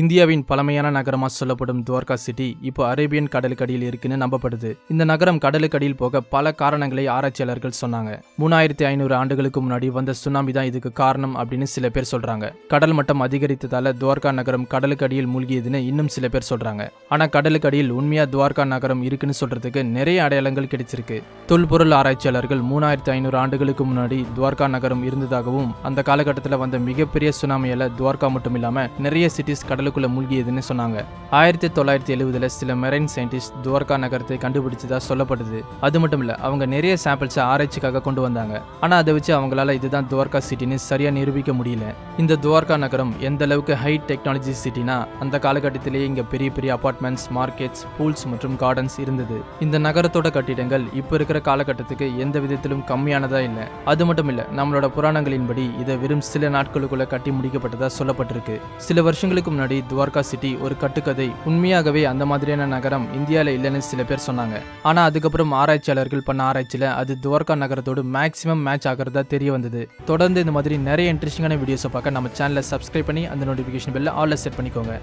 இந்தியாவின் பழமையான நகரமா சொல்லப்படும் துவார்கா சிட்டி இப்போ அரேபியன் கடலுக்கடியில் இருக்குன்னு நம்பப்படுது. இந்த நகரம் கடலுக்கடியில் போக பல காரணங்களை ஆராய்ச்சியாளர்கள் சொன்னாங்க. மூணாயிரத்தி ஐநூறு ஆண்டுகளுக்கு முன்னாடி வந்த சுனாமி தான் இதுக்கு காரணம் அப்படின்னு சில பேர் சொல்றாங்க. கடல் மட்டம் அதிகரித்ததால துவார்கா நகரம் கடலுக்கடியில் மூழ்கியதுன்னு இன்னும் சில பேர் சொல்றாங்க. ஆனா கடலுக்கடியில் உண்மையா துவார்கா நகரம் இருக்குன்னு சொல்றதுக்கு நிறைய அடையாளங்கள் கிடைச்சிருக்கு. தொல்பொருள் ஆராய்ச்சியாளர்கள் மூணாயிரத்தி ஐநூறு ஆண்டுகளுக்கு முன்னாடி துவார்கா நகரம் இருந்ததாகவும் அந்த காலகட்டத்தில் வந்த மிகப்பெரிய சுனாமியால துவார்கா மட்டும் இல்லாம நிறைய சிட்டிஸ் கடல் கடலுக்குள்ளே மூழ்கியதுன்னு சொன்னாங்க. ஆயிரத்தி தொள்ளாயிரத்தி எழுபதுல சில மெரைன் சயின்டிஸ்ட் துவார்கா நகரத்தை கண்டுபிடிச்சதா சொல்லப்படுது அது மட்டும் இல்லை அவங்க நிறைய சாம்பிள்ஸை ஆராய்ச்சிக்காக கொண்டு வந்தாங்க. ஆனால் அதை வச்சு அவங்களால இதுதான் துவார்கா சிட்டின்னு சரியாக நிரூபிக்க முடியல. இந்த துவார்கா நகரம் எந்த அளவுக்கு ஹை டெக்னாலஜி சிட்டினா அந்த காலகட்டத்திலேயே இங்கே பெரிய பெரிய அபார்ட்மெண்ட்ஸ் மார்க்கெட்ஸ் பூல்ஸ் மற்றும் கார்டன்ஸ் இருந்தது. இந்த நகரத்தோட கட்டிடங்கள் இப்போ இருக்கிற காலகட்டத்துக்கு எந்த விதத்திலும் கம்மியானதா இல்லை. அது மட்டும் இல்லை நம்மளோட புராணங்களின்படி இதை வெறும் சில நாட்களுக்குள்ள கட்டி முடிக்கப்பட்டதா சொல்லப்பட்டிருக்கு. சில வருஷங்களுக்கு முன்னாடி துவார்கா சிட்டி ஒரு கட்டுக்கதை. உண்மையாகவே அந்த மாதிரியான நகரம் இந்தியாவில் இல்லைன்னு சில பேர் சொன்னாங்க. ஆனால் அதுக்கப்புறம் ஆராய்ச்சியாளர்கள் பண்ண ஆராய்ச்சியில அது துவார்கா நகரத்தோடு மேக்ஸிமம் மேட்ச் ஆகிறதா தெரிய வந்தது. தொடர்ந்து இந்த மாதிரி நிறைய இன்ட்ரெஸ்டிங்கான வீடியோஸை பார்க்க நம்ம சேனலை சப்ஸ்கிரைப் பண்ணி அந்த நோட்டிஃபிகேஷன் பெல்ல ஆல்ல செட் பண்ணிக்கோங்க.